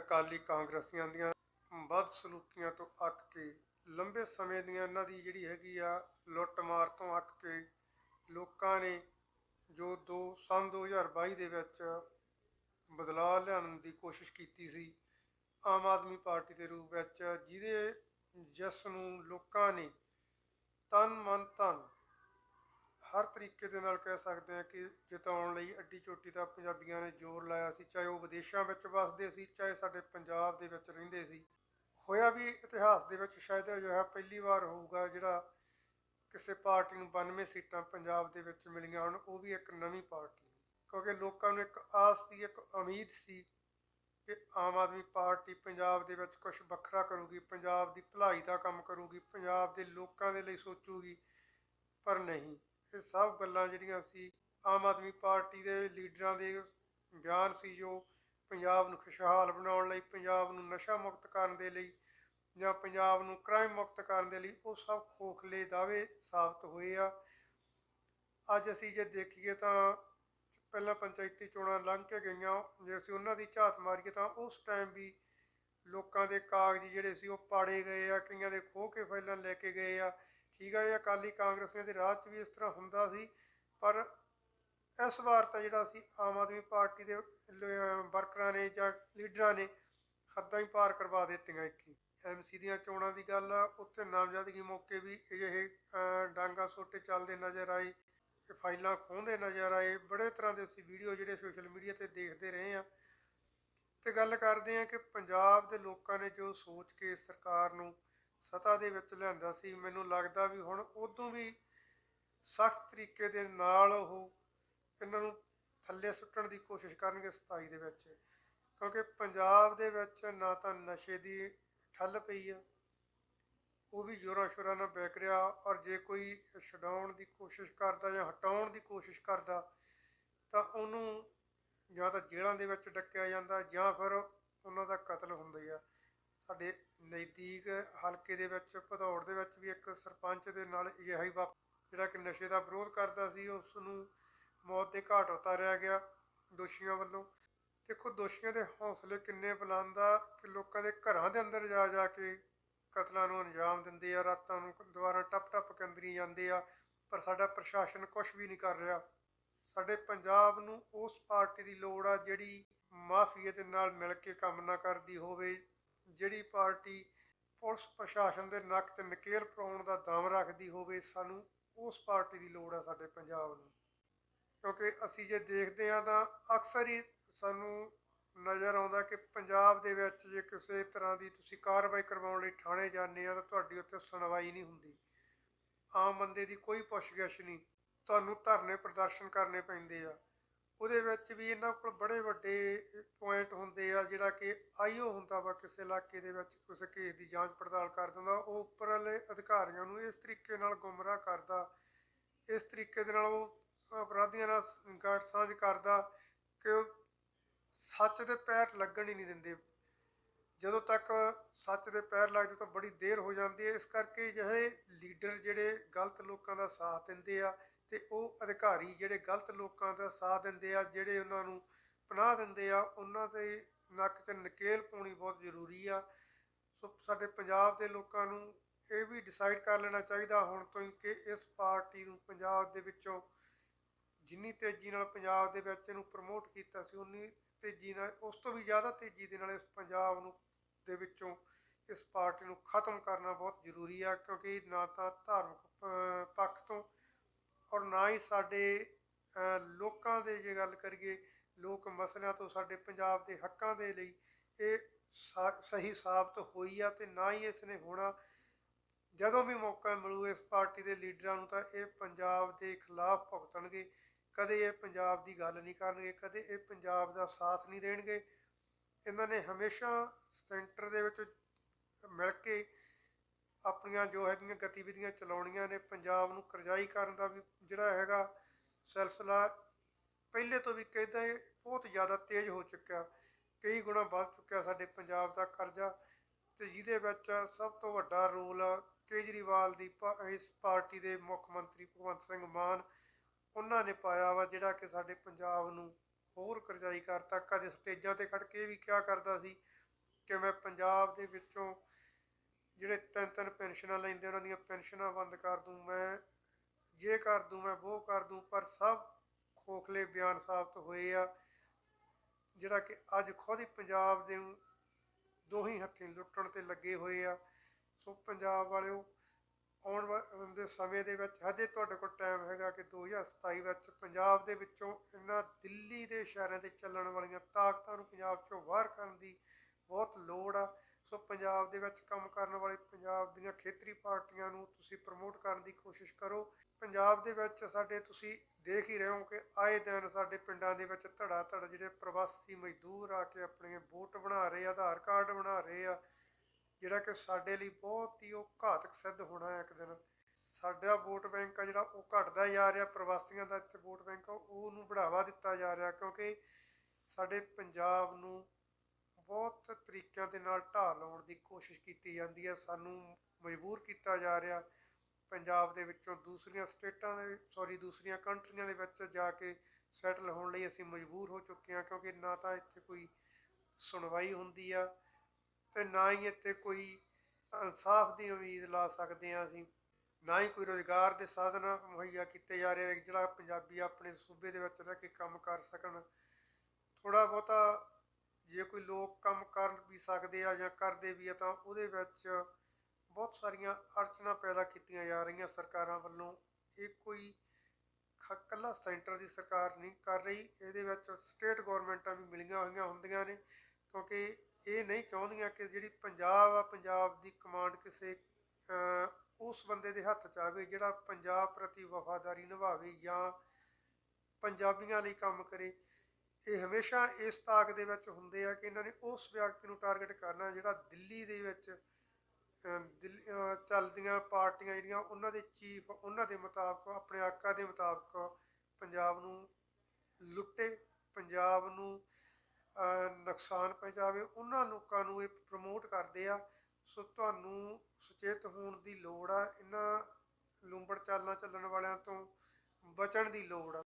ਅਕਾਲੀ ਕਾਂਗਰਸੀਆਂ ਦੀਆਂ ਵੱਧ ਸਲੂਕੀਆਂ ਤੋਂ ਅੱਕ ਕੇ ਲੰਬੇ ਸਮੇਂ ਦੀਆਂ ਇਹਨਾਂ ਦੀ ਜਿਹੜੀ ਹੈਗੀ ਆ ਲੁੱਟਮਾਰ ਤੋਂ ਅੱਕ ਕੇ ਲੋਕਾਂ ਨੇ ਜੋ ਦੋ, ਸੰਨ 2022 ਦੇ ਵਿੱਚ ਬਦਲਾਅ ਲਿਆਉਣ ਦੀ ਕੋਸ਼ਿਸ਼ ਕੀਤੀ ਸੀ, ਆਮ ਆਦਮੀ ਪਾਰਟੀ ਦੇ ਰੂਪ ਵਿੱਚ, ਜਿਹਦੇ ਜਿਸ ਨੂੰ ਲੋਕਾਂ ਨੇ ਤਨ ਮਨ ਧਨ ਹਰ ਤਰੀਕੇ ਦੇ ਨਾਲ ਕਹਿ ਸਕਦੇ ਹਾਂ ਕਿ ਜਿਤਾਉਣ ਲਈ ਅੱਡੀ ਚੋਟੀ ਦਾ ਪੰਜਾਬੀਆਂ ਨੇ ਜ਼ੋਰ ਲਾਇਆ ਸੀ, ਚਾਹੇ ਉਹ ਵਿਦੇਸ਼ਾਂ ਵਿੱਚ ਵਸਦੇ ਸੀ, ਚਾਹੇ ਸਾਡੇ ਪੰਜਾਬ ਦੇ ਵਿੱਚ ਰਹਿੰਦੇ ਸੀ। ਹੋਇਆ ਵੀ ਇਤਿਹਾਸ ਦੇ ਵਿੱਚ ਸ਼ਾਇਦ ਅਜਿਹਾ ਪਹਿਲੀ ਵਾਰ ਹੋਊਗਾ ਜਿਹੜਾ ਕਿਸੇ ਪਾਰਟੀ ਨੂੰ 92 ਸੀਟਾਂ ਪੰਜਾਬ ਦੇ ਵਿੱਚ ਮਿਲੀਆਂ ਹਨ ਉਹ ਵੀ ਇੱਕ ਨਵੀਂ ਪਾਰਟੀ ਕਿਉਂਕਿ ਲੋਕਾਂ ਨੂੰ ਇੱਕ ਆਸ ਸੀ, ਇੱਕ ਉਮੀਦ ਸੀ ਕਿ ਆਮ ਆਦਮੀ ਪਾਰਟੀ ਪੰਜਾਬ ਦੇ ਵਿੱਚ ਕੁਝ ਵੱਖਰਾ ਕਰੂਗੀ, ਪੰਜਾਬ ਦੀ ਭਲਾਈ ਦਾ ਕੰਮ ਕਰੂਗੀ, ਪੰਜਾਬ ਦੇ ਲੋਕਾਂ ਦੇ ਲਈ ਸੋਚੂਗੀ, ਪਰ ਨਹੀਂ। ਇਹ ਸਭ ਗੱਲਾਂ ਜਿਹੜੀਆਂ ਸੀ, ਆਮ ਆਦਮੀ ਪਾਰਟੀ ਦੇ ਲੀਡਰਾਂ ਦੇ ਬਿਆਨ ਸੀ, ਜੋ ਪੰਜਾਬ ਨੂੰ ਖੁਸ਼ਹਾਲ ਬਣਾਉਣ ਲਈ, ਪੰਜਾਬ ਨੂੰ ਨਸ਼ਾ ਮੁਕਤ ਕਰਨ ਦੇ ਲਈ ਜਾਂ ਪੰਜਾਬ ਨੂੰ ਕ੍ਰਾਈਮ ਮੁਕਤ ਕਰਨ ਦੇ ਲਈ, ਉਹ ਸਭ ਖੋਖਲੇ ਦਾਅਵੇ ਸਾਬਤ ਹੋਏ ਆ। ਅੱਜ ਅਸੀਂ ਜੇ ਦੇਖੀਏ ਤਾਂ ਪਹਿਲਾਂ ਪੰਚਾਇਤੀ ਚੋਣਾਂ ਲੰਘ ਕੇ ਗਈਆਂ, ਜੇ ਅਸੀਂ ਉਹਨਾਂ ਦੀ ਝਾਤ ਮਾਰੀਏ ਤਾਂ ਉਸ ਟਾਈਮ ਵੀ ਲੋਕਾਂ ਦੇ ਕਾਗਜ਼ ਜਿਹੜੇ ਸੀ, ਉਹ ਪਾੜੇ ਗਏ ਆ, ਕਈਆਂ ਦੇ ਖੋਹ ਕੇ ਫਾਈਲਾਂ ਲੈ ਕੇ ਗਏ ਆ। ਠੀਕ ਆ, ਇਹ ਅਕਾਲੀ ਕਾਂਗਰਸੀਆਂ ਦੇ ਰਾਜ 'ਚ ਵੀ ਇਸ ਤਰ੍ਹਾਂ ਹੁੰਦਾ ਸੀ, ਪਰ ਇਸ ਵਾਰ ਤਾਂ ਜਿਹੜਾ ਸੀ, ਆਮ ਆਦਮੀ ਪਾਰਟੀ ਦੇ ਵਰਕਰਾਂ ਨੇ ਜਾਂ ਲੀਡਰਾਂ ਨੇ ਹੱਦਾਂ ਹੀ ਪਾਰ ਕਰਵਾ ਦਿੱਤੀਆਂ ਇੱਕੀ ਐਮਸੀ ਦੀਆਂ ਚੋਣਾਂ ਦੀ ਗੱਲ ਆ, ਉੱਥੇ ਨਾਮਜ਼ਦਗੀ ਮੌਕੇ ਵੀ ਅਜਿਹੇ ਡਾਂਗਾ ਸੋਟੇ ਚੱਲਦੇ ਨਜ਼ਰ ਆਏ, ਫਾਈਲਾਂ ਖੋਹਦੇ ਨਜ਼ਰ ਆਏ, ਬੜੇ ਤਰ੍ਹਾਂ ਦੇ ਅਸੀਂ ਵੀਡੀਓ ਜਿਹੜੇ ਸੋਸ਼ਲ ਮੀਡੀਆ ਤੇ ਦੇਖਦੇ ਰਹੇ ਆ। ਤੇ ਗੱਲ ਕਰਦੇ ਆ ਕਿ ਪੰਜਾਬ ਦੇ ਲੋਕਾਂ ਨੇ ਜੋ ਸੋਚ ਕੇ ਸਰਕਾਰ ਨੂੰ ਸਤਾ ਦੇ ਵਿੱਚ ਲਿਆਂਦਾ ਸੀ। ਮੈਨੂੰ ਲੱਗਦਾ ਵੀ ਹੁਣ ਉਦੋਂ ਵੀ ਸਖਤ ਤਰੀਕੇ ਦੇ ਨਾਲ ਉਹ ਇਹਨਾਂ ਨੂੰ ਥੱਲੇ ਸੁੱਟਣ ਦੀ ਕੋਸ਼ਿਸ਼ ਕਰਨਗੇ 27 ਦੇ ਵਿੱਚ। ਕਿਉਂਕਿ ਪੰਜਾਬ ਦੇ ਵਿੱਚ ਨਾ ਤਾਂ ਨਸ਼ੇ ਦੀ ਠੱਲ ਪਈ ਆ, ਉਹ ਵੀ ਜ਼ੋਰਾਂ ਸ਼ੋਰਾਂ ਨਾਲ ਬੈਕ ਰਿਹਾ ਔਰ ਜੇ ਕੋਈ ਛਡਾਉਣ ਦੀ ਕੋਸ਼ਿਸ਼ ਕਰਦਾ ਜਾਂ ਹਟਾਉਣ ਦੀ ਕੋਸ਼ਿਸ਼ ਕਰਦਾ, ਤਾਂ ਉਹਨੂੰ ਜਾਂ ਤਾਂ ਜੇਲ੍ਹਾਂ ਦੇ ਵਿੱਚ ਡੱਕਿਆ ਜਾਂਦਾ ਜਾਂ ਫਿਰ ਉਹਨਾਂ ਦਾ ਕਤਲ ਹੁੰਦਾ ਹੀ ਆ। ਸਾਡੇ ਨਜ਼ਦੀਕ ਹਲਕੇ ਦੇ ਵਿੱਚ, ਭਦੌੜ ਦੇ ਵਿੱਚ ਵੀ ਇੱਕ ਸਰਪੰਚ ਦੇ ਨਾਲ ਅਜਿਹਾ ਹੀ ਜਿਹੜਾ ਕਿ ਨਸ਼ੇ ਦਾ ਵਿਰੋਧ ਕਰਦਾ ਸੀ ਉਸ ਨੂੰ ਮੌਤ ਦੇ ਘਾਟ ਉਤਾਰਿਆ ਗਿਆ ਦੋਸ਼ੀਆਂ ਵੱਲੋਂ। ਦੇਖੋ, ਦੋਸ਼ੀਆਂ ਦੇ ਹੌਸਲੇ ਕਿੰਨੇ ਬੁਲੰਦ ਆ ਕਿ ਲੋਕਾਂ ਦੇ ਘਰਾਂ ਦੇ ਅੰਦਰ ਜਾ ਜਾ ਕੇ ਕਤਲਾਂ ਨੂੰ ਅੰਜਾਮ ਦਿੰਦੇ ਆ, ਰਾਤਾਂ ਨੂੰ ਦੁਬਾਰਾ ਟੱਪ ਟੱਪ ਕੇ ਅੰਦਰੀ ਜਾਂਦੇ ਆ, ਪਰ ਸਾਡਾ ਪ੍ਰਸ਼ਾਸਨ ਕੁਝ ਵੀ ਨਹੀਂ ਕਰ ਰਿਹਾ। ਸਾਡੇ ਪੰਜਾਬ ਨੂੰ ਉਸ ਪਾਰਟੀ ਦੀ ਲੋੜ ਆ ਜਿਹੜੀ ਮਾਫੀਏ ਦੇ ਨਾਲ ਮਿਲ ਕੇ ਕੰਮ ਨਾ ਕਰਦੀ ਹੋਵੇ ਜਿਹੜੀ ਪਾਰਟੀ ਪੁਲਿਸ ਪ੍ਰਸ਼ਾਸਨ ਦੇ ਨੱਕ ਤੇ ਨਕੇਲ ਪਾਉਣ ਦਾ ਦਮ ਰੱਖਦੀ ਹੋਵੇ, ਸਾਨੂੰ ਉਸ ਪਾਰਟੀ ਦੀ ਲੋੜ ਆ ਸਾਡੇ ਪੰਜਾਬ ਨੂੰ। ਕਿਉਂਕਿ ਅਸੀਂ ਜੇ ਦੇਖਦੇ ਹਾਂ ਤਾਂ ਅਕਸਰ ਹੀ ਸਾਨੂੰ ਨਜ਼ਰ ਆਉਂਦਾ ਕਿ ਪੰਜਾਬ ਦੇ ਵਿੱਚ ਜੇ ਕਿਸੇ ਤਰ੍ਹਾਂ ਦੀ ਤੁਸੀਂ ਕਾਰਵਾਈ ਕਰਵਾਉਣ ਲਈ ਥਾਣੇ ਜਾਂਦੇ ਆ ਤਾਂ ਤੁਹਾਡੀ ਉੱਥੇ ਸੁਣਵਾਈ ਨਹੀਂ ਹੁੰਦੀ। ਆਮ ਬੰਦੇ ਦੀ ਕੋਈ ਪੁੱਛਗਿੱਛ ਨਹੀਂ। ਤੁਹਾਨੂੰ ਧਰਨੇ ਪ੍ਰਦਰਸ਼ਨ ਕਰਨੇ ਪੈਂਦੇ ਆ। ਉਹਦੇ ਵਿੱਚ ਵੀ ਇਹਨਾਂ ਕੋਲ ਬੜੇ ਵੱਡੇ ਪੁਆਇੰਟ ਹੁੰਦੇ ਆ, ਜਿਹੜਾ ਕਿ ਆਈਓ ਹੁੰਦਾ ਵਾ ਕਿਸੇ ਇਲਾਕੇ ਦੇ ਵਿੱਚ, ਕਿਸੇ ਕੇਸ ਦੀ ਜਾਂਚ ਪੜਤਾਲ ਕਰ ਦਿੰਦਾ ਉਹ ਉੱਪਰ ਵਾਲੇ ਅਧਿਕਾਰੀਆਂ ਨੂੰ ਇਸ ਤਰੀਕੇ ਨਾਲ ਗੁੰਮਰਾਹ ਕਰਦਾ, ਇਸ ਤਰੀਕੇ ਦੇ ਨਾਲ ਉਹ ਅਪਰਾਧੀਆਂ ਨਾਲ ਗਾਠ ਸਾਂਝ ਕਰਦਾ ਕਿ ਉਹ ਸੱਚ ਦੇ ਪੈਰ ਲੱਗਣ ਹੀ ਨਹੀਂ ਦਿੰਦੇ। ਜਦੋਂ ਤੱਕ ਸੱਚ ਦੇ ਪੈਰ ਲੱਗਦੇ ਤਾਂ ਬੜੀ ਦੇਰ ਹੋ ਜਾਂਦੀ ਹੈ। ਇਸ ਕਰਕੇ ਜਿਹੇ ਲੀਡਰ ਜਿਹੜੇ ਗਲਤ ਲੋਕਾਂ ਦਾ ਸਾਥ ਦਿੰਦੇ ਆ ਤੇ ਉਹ ਅਧਿਕਾਰੀ ਜਿਹੜੇ ਗਲਤ ਲੋਕਾਂ ਦਾ ਸਾਥ ਦਿੰਦੇ ਆ, ਜਿਹੜੇ ਉਹਨਾਂ ਨੂੰ ਪਨਾਹ ਦਿੰਦੇ ਆ, ਉਹਨਾਂ ਦੇ ਨੱਕ 'ਚ ਨਕੇਲ ਪਾਉਣੀ ਬਹੁਤ ਜ਼ਰੂਰੀ ਆ। ਸੋ ਸਾਡੇ ਪੰਜਾਬ ਦੇ ਲੋਕਾਂ ਨੂੰ ਇਹ ਵੀ ਡਿਸਾਈਡ ਕਰ ਲੈਣਾ ਚਾਹੀਦਾ ਹੁਣ ਤੋਂ ਹੀ ਕਿ ਇਸ ਪਾਰਟੀ ਨੂੰ ਪੰਜਾਬ ਦੇ ਵਿੱਚੋਂ ਜਿੰਨੀ ਤੇਜ਼ੀ ਨਾਲ ਪੰਜਾਬ ਦੇ ਵਿੱਚ ਇਹਨੂੰ ਪ੍ਰਮੋਟ ਕੀਤਾ ਸੀ, ਉਨੀ ਤੇਜ਼ੀ ਨਾਲ, ਉਸ ਤੋਂ ਵੀ ਜ਼ਿਆਦਾ ਤੇਜ਼ੀ ਦੇ ਨਾਲ ਇਸ ਪੰਜਾਬ ਨੂੰ, ਦੇ ਵਿੱਚੋਂ ਇਸ ਪਾਰਟੀ ਨੂੰ ਖਤਮ ਕਰਨਾ ਬਹੁਤ ਜ਼ਰੂਰੀ ਆ, ਕਿਉਂਕਿ ਨਾ ਤਾਂ ਧਾਰਮਿਕ ਪੱਖ ਤੋਂ ਔਰ ਨਾ ਹੀ ਸਾਡੇ ਲੋਕਾਂ ਦੇ ਜੇ ਗੱਲ ਕਰੀਏ, ਲੋਕ ਮਸਲਿਆਂ ਤੋਂ ਸਾਡੇ ਪੰਜਾਬ ਦੇ ਹੱਕਾਂ ਦੇ ਲਈ ਇਹ ਸਾ- ਸਹੀ ਸਾਬਤ ਹੋਈ ਆ ਤੇ ਨਾ ਹੀ ਇਸ ਨੇ ਹੋਣਾ। ਜਦੋਂ ਵੀ ਮੌਕਾ ਮਿਲੂ ਇਸ ਪਾਰਟੀ ਦੇ ਲੀਡਰਾਂ ਨੂੰ ਤਾਂ ਇਹ ਪੰਜਾਬ ਦੇ ਖਿਲਾਫ ਭੁਗਤਣਗੇ। ਕਦੇ ਇਹ ਪੰਜਾਬ ਦੀ ਗੱਲ ਨਹੀਂ ਕਰਨਗੇ, ਕਦੇ ਇਹ ਪੰਜਾਬ ਦਾ ਸਾਥ ਨਹੀਂ ਦੇਣਗੇ। ਇਹਨਾਂ ਨੇ ਹਮੇਸ਼ਾ ਸੈਂਟਰ ਦੇ ਵਿੱਚ ਮਿਲ ਕੇ ਆਪਣੀਆਂ ਜੋ ਹੈਗੀਆਂ ਗਤੀਵਿਧੀਆਂ ਚਲਾਉਣੀਆਂ ਨੇ, ਪੰਜਾਬ ਨੂੰ ਕਰਜ਼ਾਈ ਕਰਨ ਦਾ ਵੀ ਜਿਹੜਾ ਹੈਗਾ ਸਿਲਸਿਲਾ ਪਹਿਲੇ ਤੋਂ ਵੀ ਕਹਿੰਦਾ ਬਹੁਤ ਜ਼ਿਆਦਾ ਤੇਜ਼ ਹੋ ਚੁੱਕਿਆ। ਕਈ ਗੁਣਾ ਵੱਧ ਚੁੱਕਿਆ ਸਾਡੇ ਪੰਜਾਬ ਦਾ ਕਰਜ਼ਾ ਤੇ ਜਿਹਦੇ ਵਿੱਚ ਸਭ ਤੋਂ ਵੱਡਾ ਰੋਲ ਕੇਜਰੀਵਾਲ ਦੀ ਇਸ ਪਾਰਟੀ ਦੇ ਮੁੱਖ ਮੰਤਰੀ ਭਗਵੰਤ ਸਿੰਘ ਮਾਨ ਉਹਨਾਂ ਨੇ ਪਾਇਆ ਵਾ, ਜਿਹੜਾ ਕਿ ਸਾਡੇ ਪੰਜਾਬ ਨੂੰ ਹੋਰ ਕਰਜ਼ਾਈ ਕਰਤਾ। ਕਦੇ ਸਟੇਜਾਂ ਤੇ ਖੜ ਕੇ ਵੀ ਕਿਹਾ ਕਰਦਾ ਸੀ ਕਿ ਮੈਂ ਪੰਜਾਬ ਦੇ ਵਿੱਚੋਂ ਜਿਹੜੇ ਤਿੰਨ ਤਿੰਨ ਪੈਨਸ਼ਨਾਂ ਲੈਂਦੇ, ਉਹਨਾਂ ਦੀਆਂ ਪੈਨਸ਼ਨਾਂ ਬੰਦ ਕਰ ਦੂੰ ਮੈਂ। ਜੇ ਕਰ ਦੂੰ ਮੈਂ ਉਹ ਕਰ ਦੂੰ, ਪਰ ਸਭ ਖੋਖਲੇ ਬਿਆਨ ਸਾਬਤ ਹੋਏ ਆ, ਜਿਹੜਾ ਕਿ ਅੱਜ ਖੁਦ ਹੀ ਪੰਜਾਬ ਦੇ ਦੋਹੀ ਹੱਥੀਂ ਲੁੱਟਣ ਤੇ ਲੱਗੇ ਹੋਏ ਆ। ਸੋ ਪੰਜਾਬ ਵਾਲਿਓ, ਆਉਣ ਵਾਲੇ ਸਮੇਂ ਦੇ ਵਿੱਚ ਹਜੇ ਤੁਹਾਡੇ ਕੋਲ ਟਾਈਮ ਹੈਗਾ ਕਿ 2027 ਵਿੱਚ ਪੰਜਾਬ ਦੇ ਵਿੱਚੋਂ ਇਹਨਾਂ ਦਿੱਲੀ ਦੇ ਸ਼ਹਿਰਾਂ ਤੇ ਚੱਲਣ ਵਾਲੀਆਂ ਤਾਕਤਾਂ ਨੂੰ ਪੰਜਾਬ ਚੋਂ ਬਾਹਰ ਕਰਨ ਦੀ ਬਹੁਤ ਲੋੜ ਆ। ਸੋ ਪੰਜਾਬ ਦੇ ਵਿੱਚ ਕੰਮ ਕਰਨ ਵਾਲੇ ਪੰਜਾਬ ਦੀਆਂ ਖੇਤਰੀ ਪਾਰਟੀਆਂ ਨੂੰ ਤੁਸੀਂ ਪ੍ਰਮੋਟ ਕਰਨ ਦੀ ਕੋਸ਼ਿਸ਼ ਕਰੋ। ਪੰਜਾਬ ਦੇ ਵਿੱਚ ਸਾਡੇ ਤੁਸੀਂ ਦੇਖ ਹੀ ਰਹੇ ਹੋ ਕਿ ਆਏ ਦਿਨ ਸਾਡੇ ਪਿੰਡਾਂ ਦੇ ਵਿੱਚ ਧੜਾ ਧੜ ਜਿਹੜੇ ਪ੍ਰਵਾਸੀ ਮਜ਼ਦੂਰ ਆ ਕੇ ਆਪਣੇ ਵੋਟ ਬਣਾ ਰਹੇ ਆ, ਆਧਾਰ ਕਾਰਡ ਬਣਾ ਰਹੇ ਆ, ਜਿਹੜਾ ਕਿ ਸਾਡੇ ਲਈ ਬਹੁਤ ਹੀ ਉਹ ਘਾਤਕ ਸਿੱਧ ਹੋਣਾ ਹੈ ਇੱਕ ਦਿਨ। ਸਾਡਾ ਵੋਟ ਬੈਂਕ ਆ ਜਿਹੜਾ ਉਹ ਘਟਦਾ ਜਾ ਰਿਹਾ, ਪ੍ਰਵਾਸੀਆਂ ਦਾ ਵੋਟ ਬੈਂਕ ਆ, ਉਹਨੂੰ ਬੜਾਵਾ ਦਿੱਤਾ ਜਾ ਰਿਹਾ ਕਿਉਂਕਿ ਸਾਡੇ ਪੰਜਾਬ ਨੂੰ ਬਹੁਤ ਤਰੀਕਿਆਂ ਦੇ ਨਾਲ ਢਾਹ ਲਾਉਣ ਦੀ ਕੋਸ਼ਿਸ਼ ਕੀਤੀ ਜਾਂਦੀ ਹੈ। ਸਾਨੂੰ ਮਜਬੂਰ ਕੀਤਾ ਜਾ ਰਿਹਾ ਪੰਜਾਬ ਦੇ ਵਿੱਚੋਂ ਦੂਸਰੀਆਂ ਸਟੇਟਾਂ ਦੇ ਸੌਰੀ ਦੂਸਰੀਆਂ ਕੰਟਰੀਆਂ ਦੇ ਵਿੱਚ ਜਾ ਕੇ ਸੈਟਲ ਹੋਣ ਲਈ ਅਸੀਂ ਮਜਬੂਰ ਹੋ ਚੁੱਕੇ ਹਾਂ, ਕਿਉਂਕਿ ਨਾ ਤਾਂ ਇੱਥੇ ਕੋਈ ਸੁਣਵਾਈ ਹੁੰਦੀ ਆ ਤੇ ਨਾ ਹੀ ਇੱਥੇ ਕੋਈ ਇਨਸਾਫ ਦੀ ਉਮੀਦ ਲਾ ਸਕਦੇ ਹਾਂ ਅਸੀਂ, ਨਾ ਹੀ ਕੋਈ ਰੋਜ਼ਗਾਰ ਦੇ ਸਾਧਨ ਮੁਹੱਈਆ ਕੀਤੇ ਜਾ ਰਹੇ ਜਿਹੜਾ ਪੰਜਾਬੀ ਆਪਣੇ ਸੂਬੇ ਦੇ ਵਿੱਚ ਰਹਿ ਕੇ ਕੰਮ ਕਰ ਸਕਣ। ਥੋੜਾ ਬਹੁਤਾ ਜੇ ਕੋਈ ਲੋਕ ਕੰਮ ਕਰ ਵੀ ਸਕਦੇ ਆ ਜਾਂ ਕਰਦੇ ਵੀ ਆ ਤਾਂ ਉਹਦੇ ਵਿੱਚ ਬਹੁਤ ਸਾਰੀਆਂ ਅੜਚਨਾ ਪੈਦਾ ਕੀਤੀਆਂ ਜਾ ਰਹੀਆਂ ਸਰਕਾਰਾਂ ਵੱਲੋਂ। ਇਹ ਕੋਈ ਇਕੱਲਾ ਸੈਂਟਰ ਦੀ ਸਰਕਾਰ ਨਹੀਂ ਕਰ ਰਹੀ। ਇਹਦੇ ਵਿੱਚ ਸਟੇਟ ਗਵਰਨਮੈਂਟਾਂ ਵੀ ਮਿਲੀਆਂ ਹੋਈਆਂ ਹੁੰਦੀਆਂ ਨੇ, ਕਿਉਂਕਿ ਇਹ ਨਹੀਂ ਚਾਹੁੰਦੀਆਂ ਕਿ ਜਿਹੜੀ ਪੰਜਾਬ ਆ, ਪੰਜਾਬ ਦੀ ਕਮਾਂਡ ਕਿਸੇ ਉਸ ਬੰਦੇ ਦੇ ਹੱਥ 'ਚ ਆਵੇ ਜਿਹੜਾ ਪੰਜਾਬ ਪ੍ਰਤੀ ਵਫਾਦਾਰੀ ਨਿਭਾਵੇ ਜਾਂ ਪੰਜਾਬੀਆਂ ਲਈ ਕੰਮ ਕਰੇ। ਇਹ ਹਮੇਸ਼ਾ ਇਸ ਤਾਕ ਦੇ ਵਿੱਚ ਹੁੰਦੇ ਆ ਕਿ ਇਹਨਾਂ ਨੇ ਉਸ ਵਿਅਕਤੀ ਨੂੰ ਟਾਰਗੇਟ ਕਰਨਾ ਜਿਹੜਾ ਦਿੱਲੀ ਦੇ ਵਿੱਚ ਦਿੱਲੀ ਚੱਲਦੀਆਂ ਪਾਰਟੀਆਂ ਜਿਹੜੀਆਂ ਉਹਨਾਂ ਦੇ ਚੀਫ ਉਹਨਾਂ ਦੇ ਮੁਤਾਬਕ, ਆਪਣੇ ਆਕਾ ਦੇ ਮੁਤਾਬਕ ਪੰਜਾਬ ਨੂੰ ਲੁੱਟੇ, ਪੰਜਾਬ ਨੂੰ ਨੁਕਸਾਨ ਪਹੁੰਚਾਵੇ, ਉਹਨਾਂ ਲੋਕਾਂ ਨੂੰ ਇਹ ਪ੍ਰਮੋਟ ਕਰਦੇ ਆ। ਸੋ ਤੁਹਾਨੂੰ ਸੁਚੇਤ ਹੋਣ ਦੀ ਲੋੜ ਆ, ਇਹਨਾਂ ਲੂੰਬੜ ਚਾਲਾਂ ਚੱਲਣ ਵਾਲਿਆਂ ਤੋਂ ਬਚਣ ਦੀ ਲੋੜ ਆ।